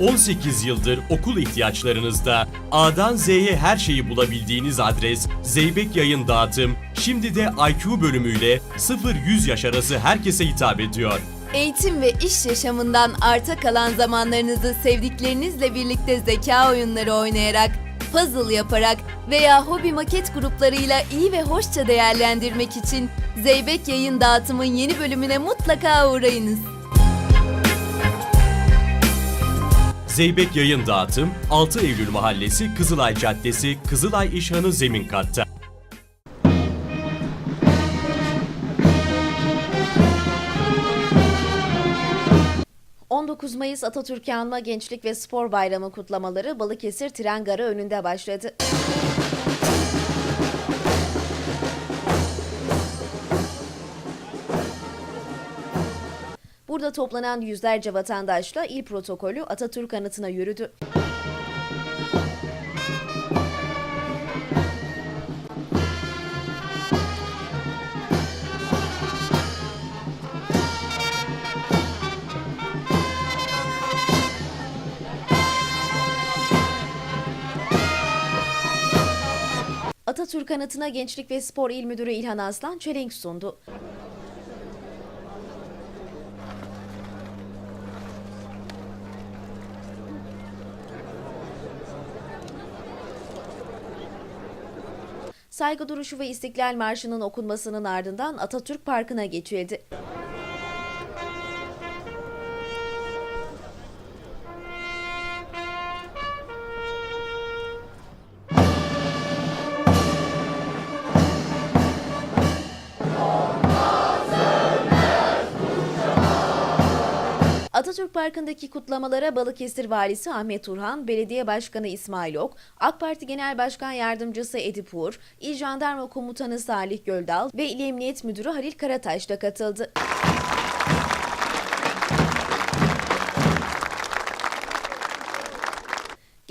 18 yıldır okul ihtiyaçlarınızda A'dan Z'ye her şeyi bulabildiğiniz adres Zeybek Yayın Dağıtım, şimdi de IQ bölümüyle 0-100 yaş arası herkese hitap ediyor. Eğitim ve iş yaşamından arta kalan zamanlarınızı sevdiklerinizle birlikte zeka oyunları oynayarak, puzzle yaparak veya hobi maket gruplarıyla iyi ve hoşça değerlendirmek için Zeybek Yayın Dağıtım'ın yeni bölümüne mutlaka uğrayınız. Zeybek Yayın Dağıtım, 6 Eylül Mahallesi Kızılay Caddesi Kızılay İşhanı Zemin Katta. 19 Mayıs Atatürk Anma Gençlik ve Spor Bayramı kutlamaları Balıkesir Tren Garı önünde başladı. Burada toplanan yüzlerce vatandaşla il protokolü Atatürk anıtına yürüdü. Atatürk anıtına Gençlik ve Spor İl Müdürü İlhan Aslan çelenk sundu. Saygı duruşu ve İstiklal Marşı'nın okunmasının ardından Atatürk Parkı'na geçildi. Atatürk Parkı'ndaki kutlamalara Balıkesir Valisi Ahmet Turhan, Belediye Başkanı İsmail Ok, AK Parti Genel Başkan Yardımcısı Edip Uğur, İl Jandarma Komutanı Salih Göldal ve İl Emniyet Müdürü Halil Karataş da katıldı.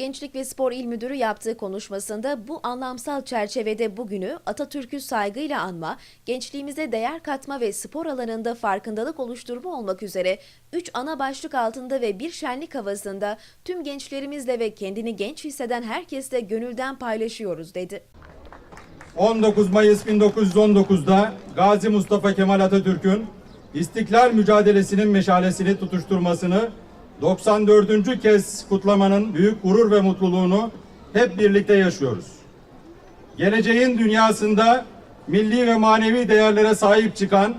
Gençlik ve Spor İl Müdürü yaptığı konuşmasında bu anlamsal çerçevede bugünü Atatürk'ü saygıyla anma, gençliğimize değer katma ve spor alanında farkındalık oluşturma olmak üzere üç ana başlık altında ve bir şenlik havasında tüm gençlerimizle ve kendini genç hisseden herkesle gönülden paylaşıyoruz dedi. 19 Mayıs 1919'da Gazi Mustafa Kemal Atatürk'ün İstiklal mücadelesinin meşalesini tutuşturmasını 94. kez kutlamanın büyük gurur ve mutluluğunu hep birlikte yaşıyoruz. Geleceğin dünyasında milli ve manevi değerlere sahip çıkan,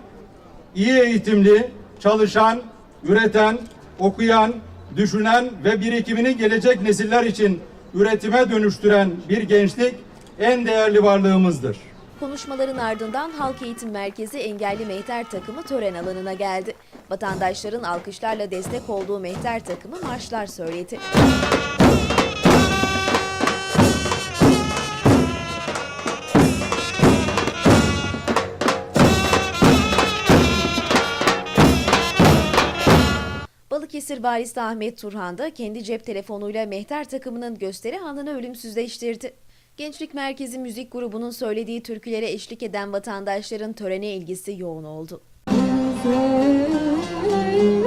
iyi eğitimli, çalışan, üreten, okuyan, düşünen ve birikimini gelecek nesiller için üretime dönüştüren bir gençlik en değerli varlığımızdır. Konuşmaların ardından Halk Eğitim Merkezi Engelli Mehter takımı tören alanına geldi. Vatandaşların alkışlarla destek olduğu mehter takımı marşlar söyledi. Balıkesir Valisi Ahmet Turhan da kendi cep telefonuyla mehter takımının gösteri anını ölümsüzleştirdi. Gençlik Merkezi Müzik Grubu'nun söylediği türkülere eşlik eden vatandaşların törene ilgisi yoğun oldu. Gezelim